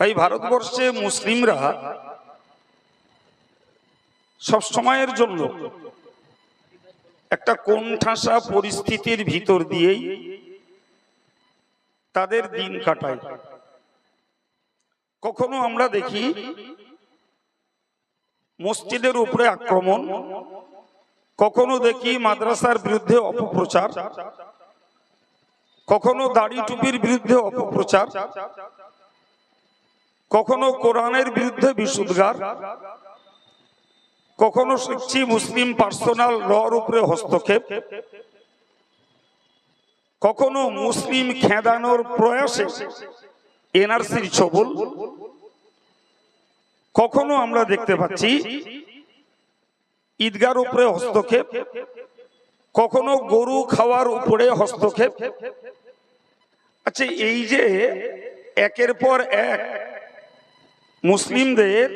তাই ভারতবর্ষে মুসলিমরা সব সময়ের জন্য একটা কোণঠাসা পরিস্থিতির ভিতর দিয়েই তাদের দিন কাটায়। কখনো আমরা দেখি মসজিদের উপরে আক্রমণ, কখনো দেখি মাদ্রাসার বিরুদ্ধে অপপ্রচার, কখনো দাড়ি টুপির বিরুদ্ধে অপপ্রচার কখনো কোরআনের বিরুদ্ধে বিশুদ্গার কখনো শিখছি মুসলিম পার্সোনাল লর উপরে হস্তক্ষেপ? কখনো মুসলিম খেদানোর প্রয়াসে এনআরসির ছবল? কখনো আমরা দেখতে পাচ্ছি ঈদগার উপরে হস্তক্ষেপ? কখনো গরু খাওয়ার উপরে হস্তক্ষেপ? আচ্ছা এই যে একের পর এক মুসলিমদের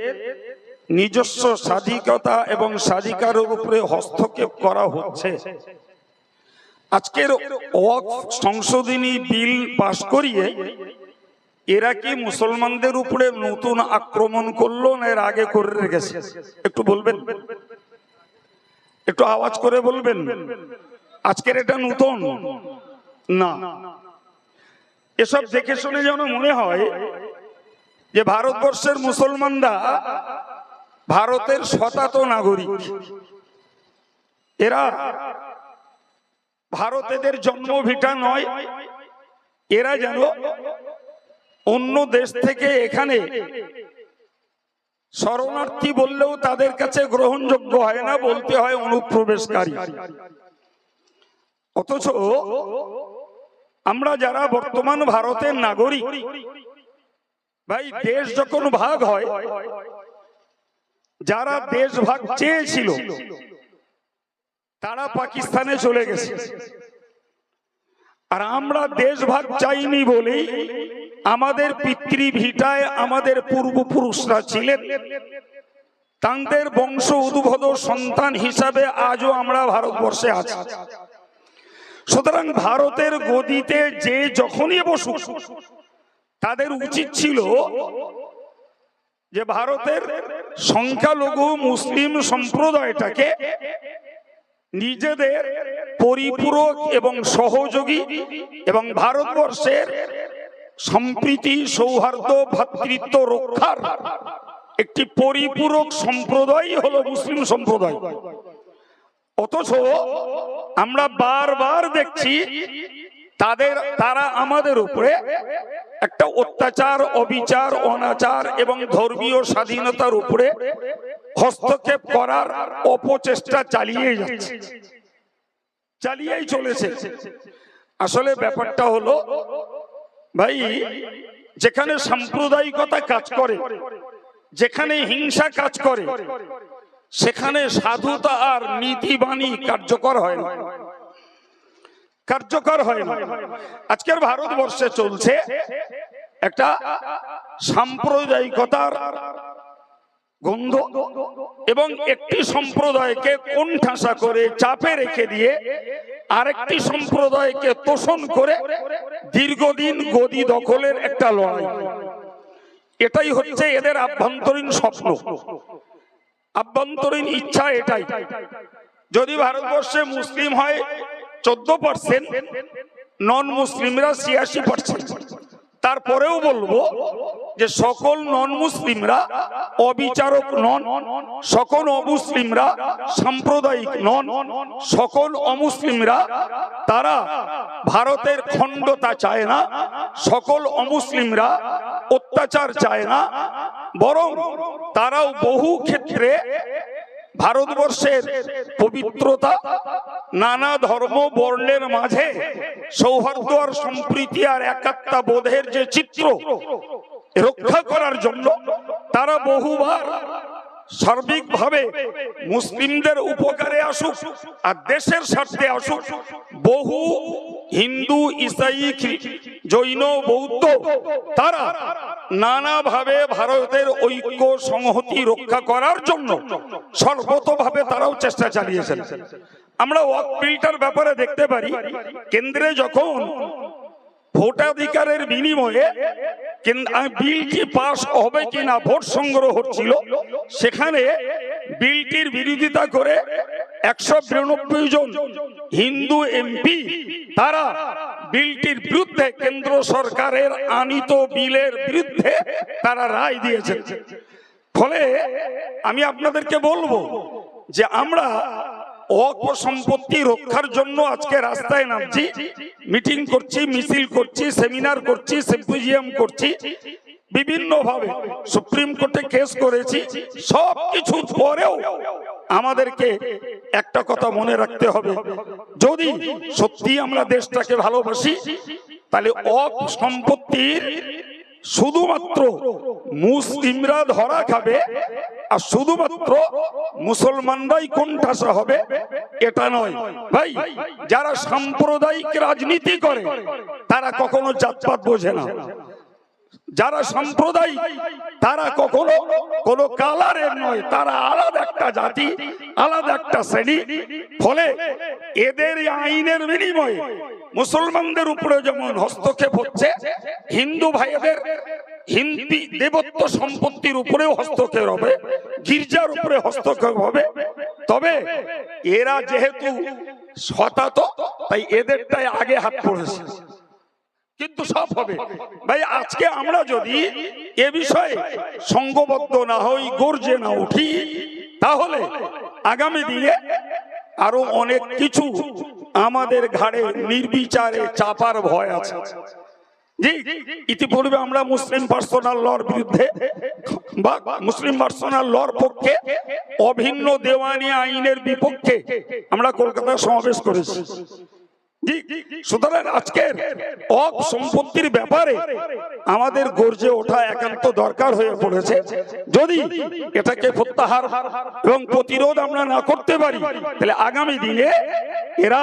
নিজস্ব স্বাধিকতা এবং স্বাধিকারের উপরে হস্তক্ষেপ করা হচ্ছে। আজকের সংশোধনী বিল পাশ করিয়ে এরা কি মুসলমানদের উপরে নতুন আক্রমণ করল না এর আগে করে রেখেছে? একটু বলবেন? একটু আওয়াজ করে বলবেন? আজকের এটা নতুন? না। এসব দেখে শুনে যেন মনে হয় যে ভারতবর্ষের মুসলমানরা ভারতের শতাত নাগরিক। এরা ভারতেদের জন্মভিটা নয়, এরা যেন অন্য দেশ থেকে এখানে শরণার্থী বললেও তাদের কাছে গ্রহণযোগ্য হয় না, বলতে হয় অনুপ্রবেশকারী। অথচ আমরা যারা বর্তমান ভারতের নাগরিক ভাই, দেশ যখন ভাগ হয়, যারা দেশ ভাগ চেয়েছিল, তারা পাকিস্তানে চলে গেছে। আর আমরা দেশ ভাগ চাইনি বলেই আমাদের পিতৃভিটায় আমাদের পূর্বপুরুষরা ছিলেন। তাদের বংশ উদ্ভব সন্তান হিসাবে আজও আমরা ভারতবর্ষে আছি। সুতরাং ভারতের গদিতে যে যখনই বসুক তাদের উচিত ছিল যে ভারতের সংখ্যালঘু মুসলিম সম্প্রদায়টাকে নিজেদের পরিপূরক এবং সহযোগী এবং ভারতবর্ষের সম্প্রীতি, সৌহার্দ্য ভ্রাতৃত্ব রক্ষার একটি পরিপূরক সম্প্রদায় হলো মুসলিম সম্প্রদায়। অথচ আমরা বারবার দেখছি তাদের, তারা আমাদের উপরে একটা অত্যাচার, অবিচার, অনাচার এবং ধর্মীয় স্বাধীনতার উপরে হস্তক্ষেপ করার অপচেষ্টা চালিয়ে যাচ্ছে। চালিয়েই চলেছে। আসলে ব্যাপারটা হলো, ভাই, যেখানে সাম্প্রদায়িকতা কাজ করে, যেখানে হিংসা কাজ করে, সেখানে সাধুতা আর নীতিবাণী কার্যকর হয় না। কার্যকর হয় না। আজকের ভারতবর্ষে চলছে একটা সাম্প্রদায়িকতার গন্ধ এবং একটি সম্প্রদায়কে কোণঠাসা করে চাপে রেখে দিয়ে আরেকটি সম্প্রদায়কে তোষণ করে দীর্ঘদিন গদি দখলের একটা লড়াই। এটাই হচ্ছে এদের আভ্যন্তরীণ স্বপ্ন। আভ্যন্তরীণ ইচ্ছা এটাই। যদি ভারতবর্ষে মুসলিম হয় চোদ্দ পার্সেন্ট নন মুসলিমরা ছিয়াশি পার্সেন্ট তারপরেও বলব যে সকল নন মুসলিমরা অবিচারক নন, সকল অমুসলিমরা সাম্প্রদায়িক নন, সকল অমুসলিমরা তারা ভারতের খণ্ডতা চায় না, সকল অমুসলিমরা অত্যাচার চায় না, বরং তারাও বহু ক্ষেত্রে ভারতবর্ষের পবিত্রতা, নানা ধর্ম বর্ণের মাঝে সৌহার্দ্য আর সম্প্রীতি আর একাত্তা বোধের যে চিত্র রক্ষা করার জন্য তারা বহুবার সার্বিকভাবে মুসলিমদের উপকারে আসুক আর দেশের স্বার্থে আসুক, বহু হিন্দু, ইসাই জৈন, বৌদ্ধ, তারা নানাভাবে ভারতের ঐক্য, সংহতি রক্ষা করার জন্য সর্বতভাবে তারাও চেষ্টা চালিয়েছেন। আমরা ওয়াক বিলটার ব্যাপারে দেখতে পারি, কেন্দ্রে যখন ভোটাধিকারের বিনিময়ে বিলটি পাস হবে কিনা ভোট সংগ্রহ হচ্ছিল, সেখানে বিলটির বিরোধিতা করে একশো বিরানব্বই জন হিন্দু এমপি, তারা বিলটির বিরুদ্ধে কেন্দ্র সরকারের আনিত বিলের বিরুদ্ধে তারা রায় দিয়েছেন। ফলে আমি আপনাদেরকে বলব যে আমরা অল্প সম্পত্তি রক্ষার জন্য আজকে রাস্তায় নামছি, মিটিং করছি, মিছিল করছি, সেমিনার করছি, সিম্পোজিয়াম করছি বিভিন্ন ভাবে সুপ্রিম কোর্টে কেস করেছি সব কিছুর পরেও আমাদেরকে একটা কথা মনে রাখতে হবে। যদি সত্যি আমরা দেশটাকে ভালোবাসি, তাহলে অপ সম্পত্তির শুধুমাত্র মুসলিমরা ধরা খাবে আর শুধুমাত্র মুসলমানরাই কোণঠাসা হবে, এটা নয়। ভাই, যারা সাম্প্রদায়িক রাজনীতি করে, তারা কখনো জাতপাত বোঝে না। যারা সাম্প্রদায়িক তারা কখনো কোনো কালারের নয়, তারা আলাদা একটা জাতি, আলাদা একটা শ্রেণি। ফলে এদের আইনের বিনিময়ে মুসলমানদের উপরে যেমন হস্তক্ষেপ হচ্ছে, হিন্দু ভাইদের হিন্দি দেবত্ব সম্পত্তির উপরেও হস্তক্ষেপ হবে, গির্জার উপরে হস্তক্ষেপ হবে। তবে এরা যেহেতু শতাত তাই এদেরটাই আগে হাত পড়েছে। কিন্তু সব হবে। ভাই আজকে আমরা যদি এ বিষয়ে সঙ্গবদ্ধ না হই গর্জে না উঠি তাহলে আগামী দিনে আরও অনেক কিছু আমাদের ঘাড়ে নির্বিচারে চাপার ভয় আছে। জি ইতিপূর্বে আমরা মুসলিম পার্সোনাল লর বিরুদ্ধে বা মুসলিম পার্সোনাল লর পক্ষে অভিন্ন দেওয়ানি আইনের বিপক্ষে আমরা কলকাতায় সমাবেশ করেছি। সুতরাং আজকের অপ সম্পত্তির ব্যাপারে আমাদের গর্জে ওঠা একান্ত দরকার হয়ে পড়েছে। যদি এটাকে প্রত্যাহার এবং প্রতিরোধ আমরা না করতে পারি, তাহলে আগামী দিনে এরা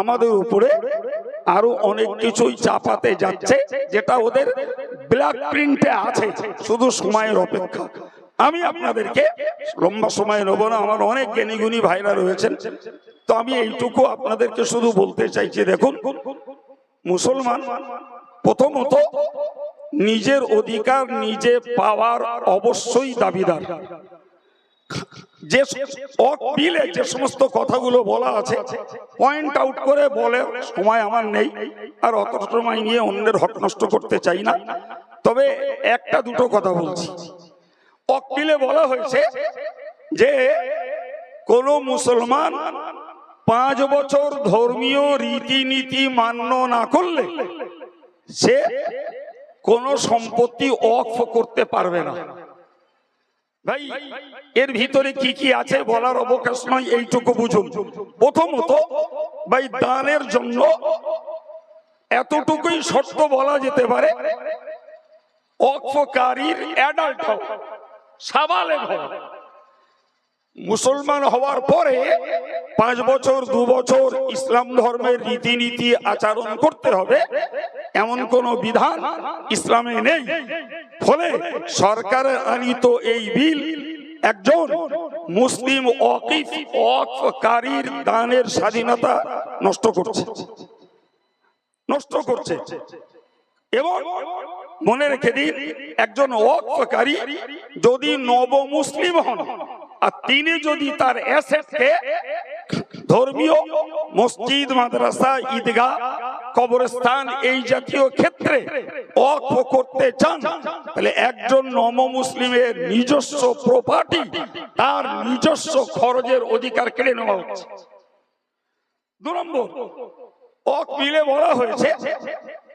আমাদের উপরে আরও অনেক কিছুই চাপাতে যাচ্ছে, যেটা ওদের ব্ল্যাক প্রিন্টে আছে, শুধু সময়ের অপেক্ষা। আমি আপনাদেরকে লম্বা সময় নেব না, আমার অনেক জ্ঞানীগুণী ভাইরা রয়েছেন। তো আমি এইটুকু আপনাদেরকে শুধু বলতে চাইছি, দেখুন, মুসলমান প্রথমত নিজের অধিকার নিজে পাওয়ার অবশ্যই দাবিদার। যে বিলে যে সমস্ত কথাগুলো বলা আছে পয়েন্ট আউট করে বলে সময় আমার নেই, আর অত সময় নিয়ে অন্যের হক নষ্ট করতে চাই না। তবে একটা দুটো কথা বলছি। অক বিলে হয়েছে যে কোন মুসলমান পাঁচ বছর ধর্মীয় রীতিনীতি মান্য না করলে সে কোন সম্পত্তি অফ করতে পারবে না। ভাই, এর ভিতরে কি কি আছে বলার অবকাশ নয় এইটুকু বুঝুন। প্রথমত, ভাই, দানের জন্য এতটুকুই শর্ত বলা যেতে পারে অক্ষকারীর অ্যাডাল্ট হওয়া। মুসলমান হওয়ার পরে পাঁচ বছর, দু বছর ইসলাম ধর্মের রীতিনীতি আচরণ করতে হবে, এমন কোন বিধান ইসলামে নেই। ফলে সরকারের আনিত এই বিল একজন মুসলিম অকিফ অকারীর দানের স্বাধীনতা নষ্ট করছে। নষ্ট করছে। এবং মনে রেখে দিন একজন ওয়াকফকারী যদি নব মুসলিম হন, আর তিনি যদি তার অ্যাসেটকে ধর্মীয় মসজিদ, মাদ্রাসা, ঈদগাহ, কবরস্থান এই জাতীয় ক্ষেত্রে অক্ষ করতে চান, তাহলে একজন নম মুসলিমের নিজস্ব প্রপার্টি তার নিজস্ব খরচের অধিকার কেড়ে নেওয়া হচ্ছে। দু নম্বর অক মিলে বলা হয়েছে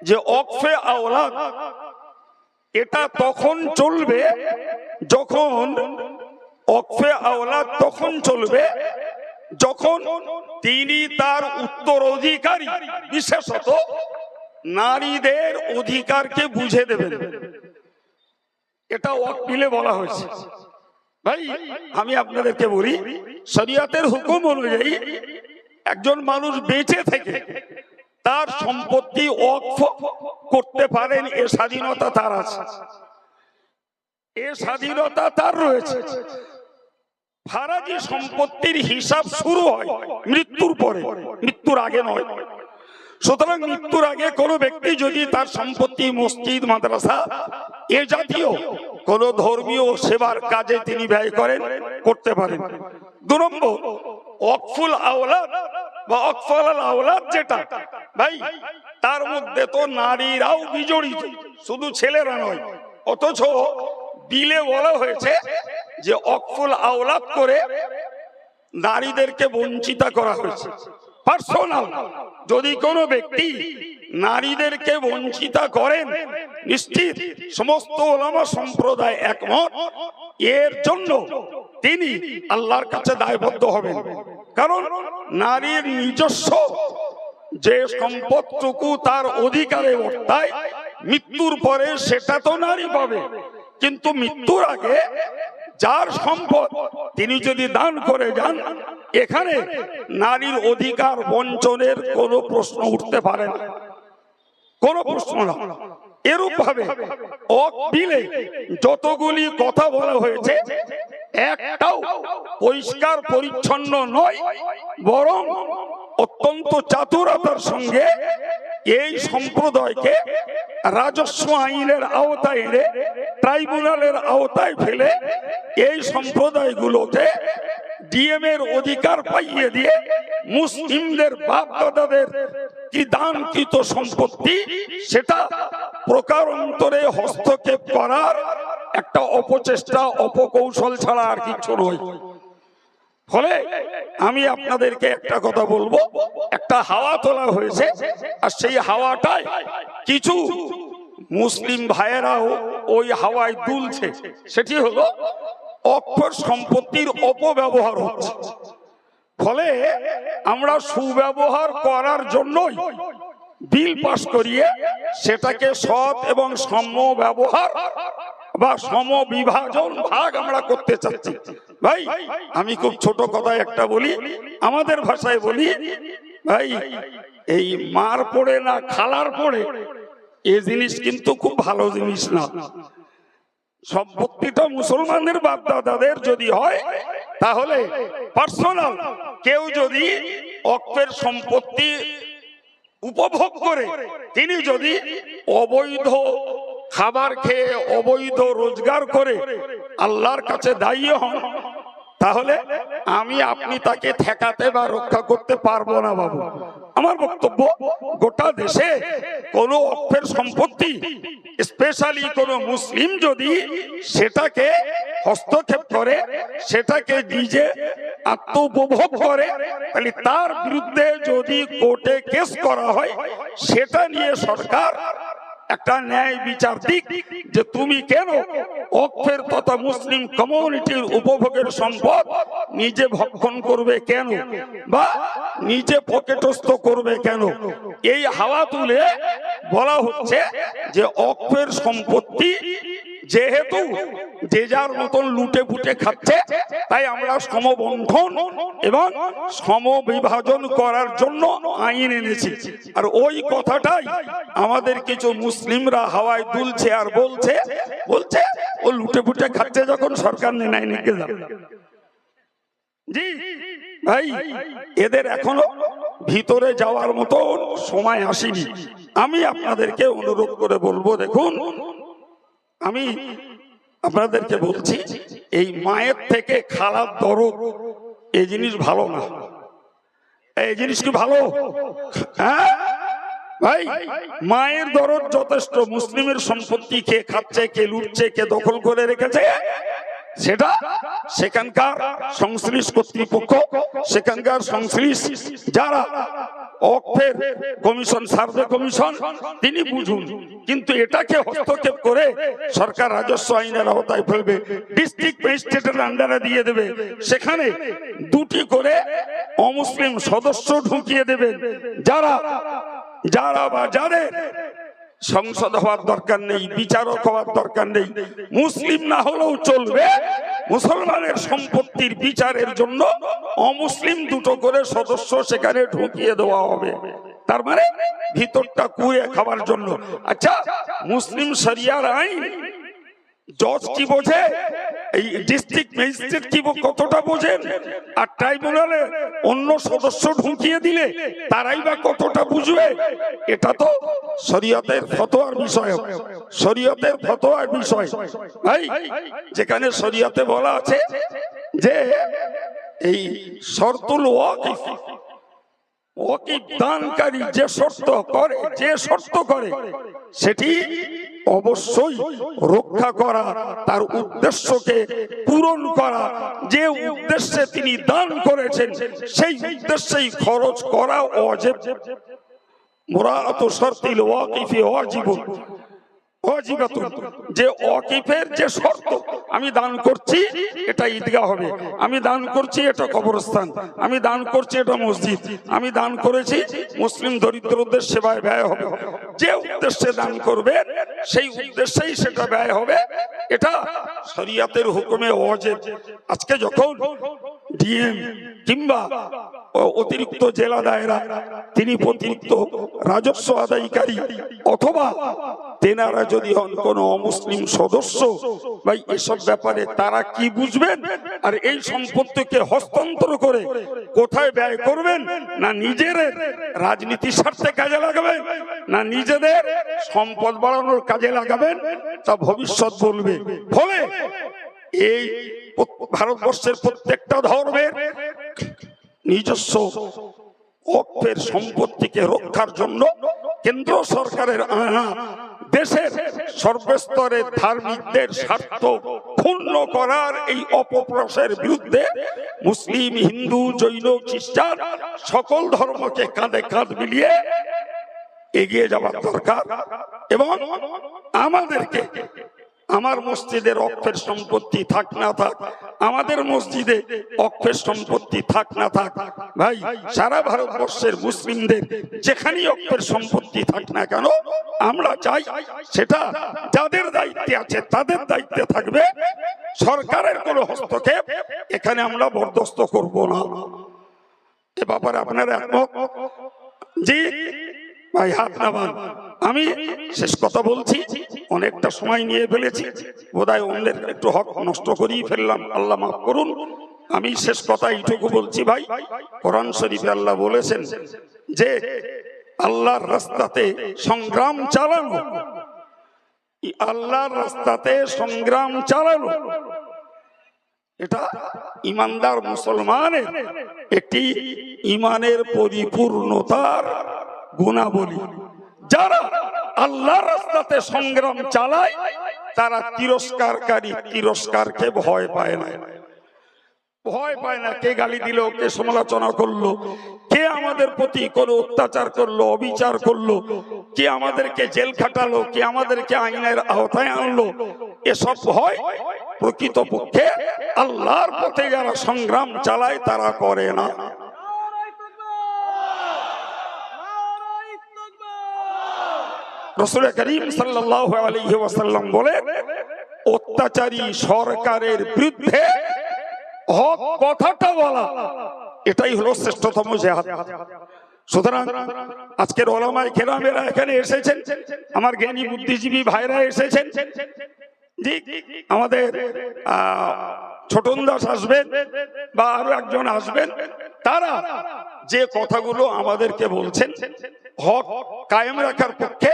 যে অকফে আওলাদ এটা তখন চলবে যখন অকফে আওলাদ তখন চলবে, যখন তিনি তার উত্তরাধিকারী, বিশেষত নারীদের অধিকারকে বুঝে দেবেন। এটা ওয়াকিলে বলা হয়েছে। ভাই, আমি আপনাদেরকে বলি, শরিয়াতের হুকুম অনুযায়ী একজন মানুষ বেঁচে থেকে তার সম্পত্তি অক্ষ করতে পারেন, এ স্বাধীনতা তার আছে। এ স্বাধীনতা তার রয়েছে। ফারাজি সম্পত্তির হিসাব শুরু হয় মৃত্যুর পরে, মৃত্যুর আগে নয়। সুতরাং মৃত্যুর আগে কোনো ব্যক্তি যদি তার সম্পত্তি মসজিদ, মাদ্রাসা, এ জাতীয় কোন ধর্মীয় সেবার কাজে তিনি ব্যয় করেন, করতে পারেন। দু নম্বর অকফুল আওলাদ বা অকফল আওলাদ যেটা, ভাই, তার মধ্যে তো নারীরাও বিজড়িত শুধু ছেলেরা নয়, অথচ বিলে বলা হয়েছে যে অকফুল আওলাদ করে নারীদেরকে বঞ্চিত করা হয়েছে। পার্সোনাল, যদি কোনো ব্যক্তি নারীদেরকে বঞ্চিত করেন, নিশ্চিত সমস্ত ওলামা সম্প্রদায় একমত, এর জন্য তিনি আল্লাহর কাছে দায়বদ্ধ হবেন। কারণ নারীর নিজস্ব যে সম্পদটুকু তার অধিকারে বর্তায় মৃত্যুর পরে সেটা তো নারী পাবে। কিন্তু মৃত্যুর আগে যার সম্পদ তিনি যদি দান করে যান, এখানে নারীর অধিকার বঞ্চনের কোনো প্রশ্ন উঠতে পারে না। কোনো প্রশ্ন না। এরূপ ভাবে যতগুলি কথা বলা হয়েছে একটাও পরিষ্কার, পরিচ্ছন্ন নয়, বরং অত্যন্ত চাতুরতার সঙ্গে এই সম্প্রদায়কে রাজস্ব আইনের আওতায় এনে ট্রাইব্যুনালের আওতায় ফেলে এই সম্প্রদায়গুলোতে ডিএম এর অধিকার পাইয়ে দিয়ে মুসলিমদের বাপ দাদাদের কি দানকৃত সম্পত্তি, সেটা প্রকারান্তরে হস্তক্ষেপ করার একটা অপচেষ্টা, অপকৌশল ছাড়া আর কিছু নয়। ফলে আমি আপনাদেরকে একটা কথা বলব, একটা হাওয়া তোলা হয়েছে, আর সেই হাওয়াটাই কিছু মুসলিম ভাইয়েরাও ওই হাওয়ায় দুলছে। সেটি হলো অক্ষর সম্পত্তির অপব্যবহার হচ্ছে। ফলে আমরা সুব্যবহার করার জন্যই বিল পাস করিয়ে সেটাকে সৎ এবং সম্য ব্যবহার বা সম বিভাজন ভাগ আমরা করতে চাচ্ছি। ভাই, আমি খুব ছোট কথায় একটা বলি, আমাদের ভাষায় বলি, ভাই, এই মার পড়ে না, খালার পড়ে, এ জিনিস কিন্তু খুব ভালো জিনিস না। সম্পত্তিটা মুসলমানদের বাপ দাদাদের যদি হয়, তাহলে পার্সোনাল কেউ যদি অক্ষের সম্পত্তি উপভোগ করে, তিনি যদি অবৈধ খাবার খেয়ে অবৈধ রোজগার করে আল্লাহর কাছে দায়ী হন তাহলে আমি আপনি তাকে ঠেকাতে বা রক্ষা করতে পারব না, বাবু। আমার বক্তব্য, গোটা দেশে কোন অক্ষের সম্পত্তি, স্পেশালি কোন মুসলিম যদি সেটাকে হস্তক্ষেপ করে, সেটাকে নিজে আত্ম উপভোগ করে, তাহলে তার বিরুদ্ধে যদি কোর্টে কেস করা হয়, সেটা নিয়ে সরকার একটা ন্যায় বিচার দিক যে তুমি কেন অক্ষের তথা মুসলিম কমিউনিটির উপভোগের সম্পদ নিজে ভক্ষণ করবে কেন? বা নিজে পকেটস্থ করবে কেন? এই হাওয়া তুলে বলা হচ্ছে যে অক্ষের সম্পত্তি যেহেতু যে যার মতন লুটে ফুটে খাচ্ছে, তাই আমরা সমবন্ধন এবং সমবিভাজন করার জন্য আইন এনেছি। আর ওই কথাটাই আমাদের কিছু মুসলিমরা হাওয়ায় দুলছে আর বলছে বলছে, ও লুটে ফুটে খাচ্ছে যখন সরকার নেয় নিকে যাবে। জি, ভাই, এদের এখনও ভিতরে যাওয়ার মতো সময় আসেনি। আমি আপনাদেরকে অনুরোধ করে বলব, দেখুন আমি আপনাদেরকে বলছি, এই মায়ের থেকে খারাপ দরদ, এই জিনিস ভালো না। এই জিনিস কি ভালো? হ্যাঁ? ভাই, মায়ের দরদ যথেষ্ট। মুসলিমের সম্পত্তি কে খাচ্ছে, কে লুটছে, কে দখল করে রেখেছে, সেটা সেখানকার সংশ্লিষ্ট কর্তৃপক্ষ, সেখানকার সংশ্লিষ্ট যারা অক্ষের কমিশন, সার্ভে কমিশন, তিনি বুঝুন। কিন্তু এটাকে হস্তক্ষেপ করে সরকার রাজস্ব আইনের আওতায় ফেলবে ডিস্ট্রিক্ট ম্যাজিস্ট্রেটের আন্ডারে দিয়ে দেবে। সেখানে দুটি করে অমুসলিম সদস্য ঢুকিয়ে দেবেন। যারা যারা বা যাদের সংসদ হওয়ার দরকার নেই, বিচারক হওয়ার দরকার নেই, মুসলিম না হলেও চলবে। মুসলমানের সম্পত্তির বিচারের জন্য অমুসলিম দুটো করে সদস্য সেখানে ঢুকিয়ে দেওয়া হবে। তার মানে ভিতরটা কুয়ে খাবার জন্য। আচ্ছা মুসলিম শরিয়ার আইন, জজ কি বোঝে? এই ডিস্ট্রিক্ট ম্যাজিস্ট্রেট কি কতটা বোঝেন? আর ট্রাইব্যুনালে অন্য সদস্য ঢুকিয়ে দিলে তারাই বা কতটা বুঝবে? এটা তো শরীয়তের ফতোয়ার বিষয়। শরীয়তের ফতোয়ার বিষয়। যেখানে শরীয়তে বলা আছে যে এই শর্তুল ওয়াকিফ ওয়াকিফ দানকারী যে শর্ত করে, যে শর্ত করে, সেটি অবশ্যই রক্ষা করা, তার উদ্দেশ্যকে পূরণ করা। যে উদ্দেশ্যে তিনি দান করেছেন, সেই উদ্দেশ্যেই খরচ করা অজেব। মুরাত শর্তিল ওয়াকিফি ওয়াজিবুন। ওয়াজিবাতুন, যে ওয়াকিফের যে শর্ত আমি দান করছি, এটা ঈদগাহ হবে। আমি দান করছি, এটা কবরস্থান। আমি দান করছি, এটা মসজিদ। আমি দান করেছি, মুসলিম দরিদ্রদের সেবায় ব্যয় হবে। যে উদ্দেশ্যে দান করবে, সেই উদ্দেশ্যেই সেটা ব্যয় হবে। এটা শরিয়াতের হুকুমে অজেব আজকে যখন ডিএম কিংবা অতিরিক্ত জেলা দায়রা তিনি অতিরিক্ত রাজস্ব আদায়কারী অথবা তেনারা যদি হন কোন অমুসলিম সদস্য, ভাই, এসব ব্যাপারে তারা কি বুঝবেন? আর এই সম্পত্তিকে হস্তান্তর করে কোথায় ব্যয় করবেন? না নিজের রাজনীতির স্বার্থে কাজে লাগাবেন? না নিজেদের সম্পদ বাড়ানোর কাজে লাগাবেন? তা ভবিষ্যৎ বলবে। ফলে এই ভারতবর্ষের প্রত্যেকটা ধর্মের নিজস্ব অক্ষের সম্পত্তিকে রক্ষার জন্য কেন্দ্র সরকারের দেশের সর্বস্তরের ধার্মিকদের স্বার্থ ক্ষুণ্ণ করার এই অপপ্রসের বিরুদ্ধে মুসলিম, হিন্দু, জৈন, খ্রিস্টান সকল ধর্মকে কাঁধে কাঁধ মিলিয়ে এগিয়ে যাওয়ার দরকার এবং আমাদেরকে আমার মসজিদের অক্ষের সম্পত্তি থাক না থাক, আমাদের মসজিদে অক্ষের সম্পত্তি থাক না থাক। ভাই, সারা ভারতবর্ষের মুসলিমদের যেখানেই অক্ষের সম্পত্তি থাক না কেন, আমরা চাই সেটা যাদের দায়িত্বে আছে তাদের দায়িত্বে থাকবে। সরকারের কোনো হস্তক্ষেপ এখানে আমরা বরদস্ত করব না। এ ব্যাপারে আপনারা একমত? জি। ভাই, হাত নামান। আমি শেষ কথা বলছি, অনেকটা সময় নিয়ে ফেলেছি। বোধহয় অন্যের একটু হক নষ্ট করেই ফেললাম। আল্লাহ মাফ করুন। আমি শেষ কথা এইটুকু বলছি ভাই, কোরআন শরীফে আল্লাহ বলেছেন যে, আল্লাহর রাস্তাতে সংগ্রাম চালানো। আল্লাহর রাস্তাতে সংগ্রাম চালানো। এটা ইমানদার মুসলমানের একটি ইমানের পরিপূর্ণতার গুণাবলী যারা আল্লাহর রাস্তাতে সংগ্রাম চালায়, তারা তিরস্কারকারী তিরস্কারকে ভয় পায় না। ভয় পায় না কে গালি দিল, কে সমালোচনা করল, কে আমাদের প্রতি কোনো অত্যাচার করল, অবিচার করল, কে আমাদেরকে জেল খাটালো, কে আমাদেরকে আইনের আওতায় আনলো, এসব ভয় প্রকৃতপক্ষে আল্লাহর পথে যারা সংগ্রাম চালায়, তারা করে না। রসুল করিম ওয়াসাল্লাম বলে, অত্যাচারী সরকারের বিরুদ্ধে হক কথাটা বলা এটাই হলো শ্রেষ্ঠতম জেহাদ। সুতরাং আজকের ওলামায় কেরামেরা এখানে এসেছেন, আমার জ্ঞানী বুদ্ধিজীবী ভাইরা এসেছেন। আমাদের ছোটন দাস আসবেন বা আরও একজন আসবেন, তারা যে কথাগুলো আমাদেরকে বলছেন হক কায়েম রাখার পক্ষে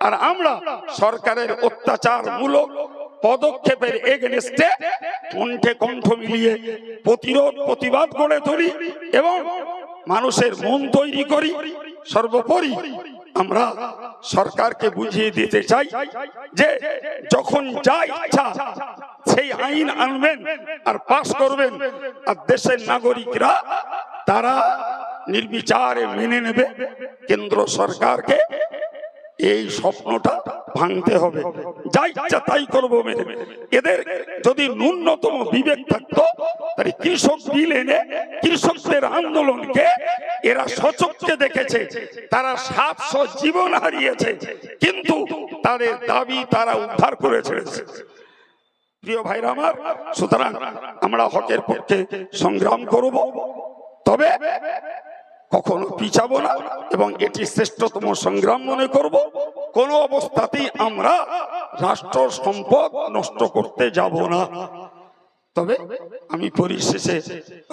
আর আমরা সরকারের অত্যাচার মূলক পদক্ষেপের এগেনস্টে কণ্ঠে কণ্ঠ মিলিয়ে প্রতিরোধ, প্রতিবাদ গড়ে তুলি এবং মানুষের মন তৈরি করি। সর্বোপরি আমরা সরকারকে বুঝিয়ে দিতে চাই যে যখন যা ইচ্ছা সেই আইন আনবেন আর পাশ করবেন আর দেশের নাগরিকরা তারা নির্বিচারে মেনে নেবে কেন্দ্র সরকারকে। এই স্বপ্নটা ভাঙতে হবে। যা ইচ্ছা তাই করব মেনে এদের যদি ন্যূনতম বিবেক থাকতো, তাহলে কৃষক বিল এনে কৃষকদের আন্দোলনকে এরা সচক্ষে দেখেছে। তারা সাতশো জীবন হারিয়েছে, কিন্তু তাদের দাবি তারা উদ্ধার করে প্রিয় ভাইরা আমার, সুতরাং আমরা হকের পক্ষে সংগ্রাম করব। তবে কখনো পিছাবো না এবং এটি শ্রেষ্ঠতম সংগ্রাম মনে করব। কোন অবস্থাতেই আমরা রাষ্ট্র সম্পদ নষ্ট করতে যাব না। তবে আমি পরিশেষে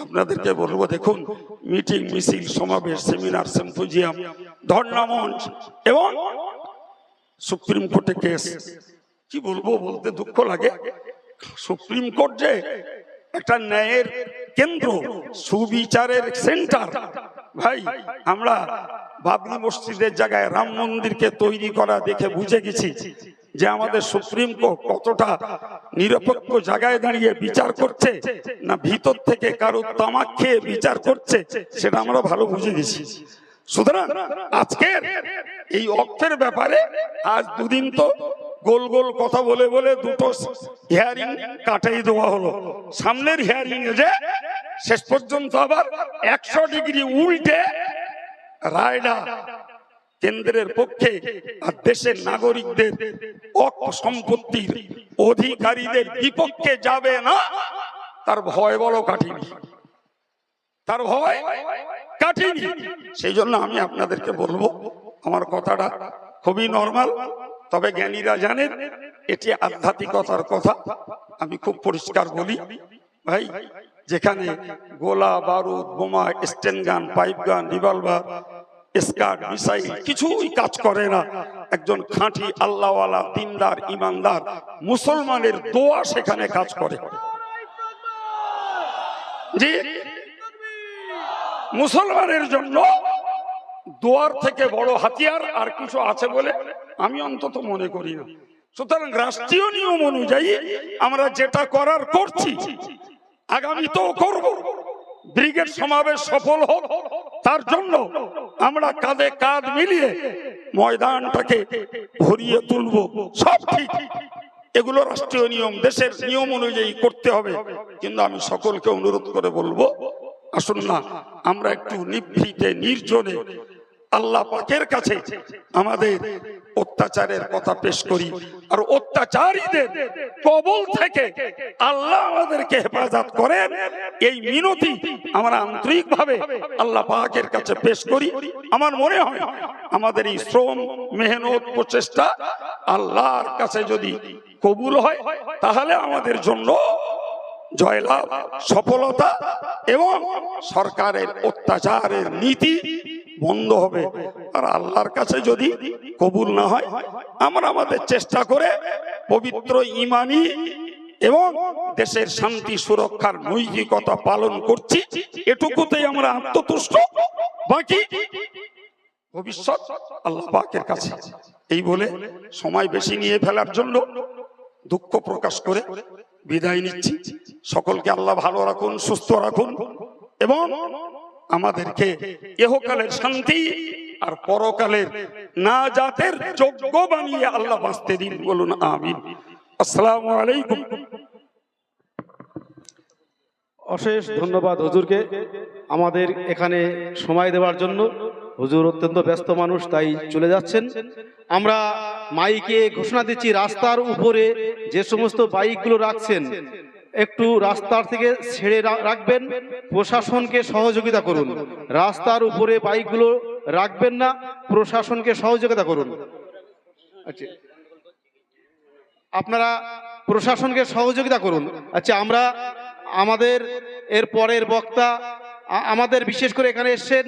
আপনাদেরকে বলব, দেখুন, মিটিং, মিছিল, সমাবেশ, সেমিনার, সিম্পোজিয়াম ধর্ণা মঞ্চ এবং সুপ্রিম কোর্টে কেস। কি বলব, বলতে দুঃখ লাগে। সুপ্রিম কোর্ট যে একটা ন্যায়ের কেন্দ্র, সুবিচারের সেন্টার ভাই, আমরা বাবরি মসজিদের জায়গায় রাম মন্দিরকে তৈরি করা দেখে বুঝে গেছি যে আমাদের সুপ্রিম কোর্ট কতটা নিরপেক্ষ জায়গায় দাঁড়িয়ে বিচার করছে না ভিতর থেকে কারও তামাক খেয়ে বিচার করছে, সেটা আমরা ভালো বুঝে গেছি। সুতরাং আজকের এই অর্থের ব্যাপারে আজ দুদিন তো গোল গোল কথা বলে বলে দুটো হেয়ারিং কাটাই দেওয়া হলো। সামনের হেয়ারিং যে শেষ পর্যন্ত আবার একশো ডিগ্রি উল্টে রায়ডা কেন্দ্রের পক্ষে আর দেশের নাগরিকদের অক সম্পত্তির অধিকারীদের বিপক্ষে যাবে না, তার ভয় বড় কাঠিনি তার ভয় কাঠিনি সেই জন্য আমি আপনাদেরকে বলব, আমার কথাটা খুবই নর্মাল তবে জ্ঞানীরা জানেন, এটি আধ্যাত্মিকতার কথা। আমি খুব পরিষ্কার বলি, ভাই, যেখানে গোলা, বারুদ, বোমা, স্টেন গান, পাইপ গান, রিভলভার কিছুই কাজ করে না। একজন খাঁটি আল্লাহওয়ালা, দিনদার, ইমানদার, মুসলমানের দোয়া সেখানে কাজ করে। মুসলমানের জন্য দোয়ার থেকে বড় হাতিয়ার আর কিছু আছে বলে আমি অন্তত মনে করি না। সুতরাং রাষ্ট্রীয় নিয়ম অনুযায়ী আমরা যেটা করার করছি, আগামী তো করব। ব্রিগেড সমাবেশ সফল হোক, তার জন্য আমরা কাঁধে কাঁধ মিলিয়ে ময়দানটাকে ভরিয়ে তুলব। সব ঠিক। এগুলো রাষ্ট্রীয় নিয়ম, দেশের নিয়ম অনুযায়ী করতে হবে। কিন্তু আমি সকলকে অনুরোধ করে বলব, আসুন না, আমরা একটু নিভৃতে, নির্জনে আল্লাহ পাকের কাছে আমাদের অত্যাচারের কথা পেশ করি। আর অত্যাচারীদের কবল থেকে আল্লাহ আমাদেরকে হেফাজত করেন। এই মিনতি আমরা আন্তরিক ভাবে আল্লাহ পাকের কাছে পেশ করি। আমার মনে হয় আমাদের এই শ্রম, মেহনত, প্রচেষ্টা আল্লাহর কাছে যদি কবুল হয়, তাহলে আমাদের জন্য জয়লাভ, সফলতা এবং সরকারের অত্যাচারের নীতি বন্ধ হবে। আর আল্লাহর কাছে যদি কবুল না হয়, আমরা আমাদের চেষ্টা করে পবিত্র ইমানি এবং দেশের শান্তি সুরক্ষার নৈতিকতা পালন করছি। এটুকুতেই আমরা আত্মতুষ্ট। বাকি ভবিষ্যৎ আল্লাহ পাকের কাছে এই বলে সময় বেশি নিয়ে ফেলার জন্য দুঃখ প্রকাশ করে বিদায় নিচ্ছি। সকলকে আল্লাহ ভালো রাখুন, সুস্থ রাখুন এবং আমাদেরকে এহকালের শান্তি আর পরকালের না জাতের যোগ্য বানিয়ে আল্লাহ বাঁচতে দিন। বলুন, আমিন। আসসালামু আলাইকুম। অশেষ ধন্যবাদ হুজুরকে আমাদের এখানে সময় দেওয়ার জন্য। হুজুর অত্যন্ত ব্যস্ত মানুষ, তাই চলে যাচ্ছেন। আমরা মাইকে ঘোষণা দিচ্ছি, রাস্তার উপরে যে সমস্ত বাইকগুলো রাখছেন একটু রাস্তার থেকে ছেড়ে রাখবেন, প্রশাসনকে সহযোগিতা করুন। রাস্তার উপরে বাইকগুলো রাখবেন না, প্রশাসনকে সহযোগিতা করুন। আচ্ছা। আপনারা প্রশাসনকে সহযোগিতা করুন। আচ্ছা আমরা আমাদের এর পরের বক্তা আমাদের বিশেষ করে এখানে এসছেন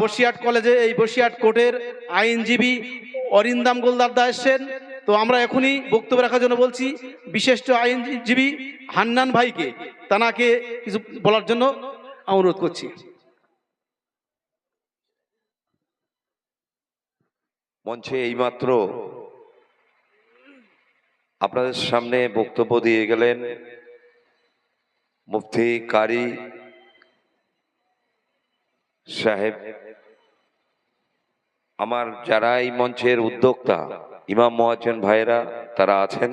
বসিরহাট কলেজে, এই বসিরহাট কোর্টের আইনজীবী অরিন্দাম গোলদারদা এসছেন। তো আমরা এখনই বক্তব্য রাখার জন্য বলছি, বিশিষ্ট আইনজীবী হান্নান ভাইকে তানাকে কিছু বলার জন্য অনুরোধ করছি। মঞ্চে এইমাত্র আপনাদের সামনে বক্তব্য দিয়ে গেলেন মুফতি কারি সাহেব। আমার যারা এই মঞ্চের উদ্যোক্তা ইমাম মহাজন ভাইয়েরা, তারা আছেন?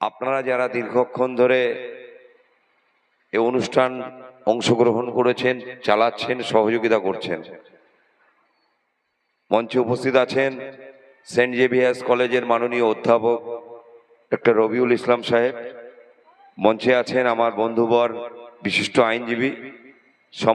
আপনারা যারা দীর্ঘক্ষণ ধরে এ অনুষ্ঠান অংশগ্রহণ করেছেন, চালাচ্ছেন, সহযোগিতা করছেন, মঞ্চে উপস্থিত আছেন সেন্ট জেভিয়ার্স কলেজের মাননীয় অধ্যাপক ডক্টর রবিউল ইসলাম সাহেব। মঞ্চে আছেন আমার বন্ধুবর, বিশিষ্ট আইনজীবী, সমাজ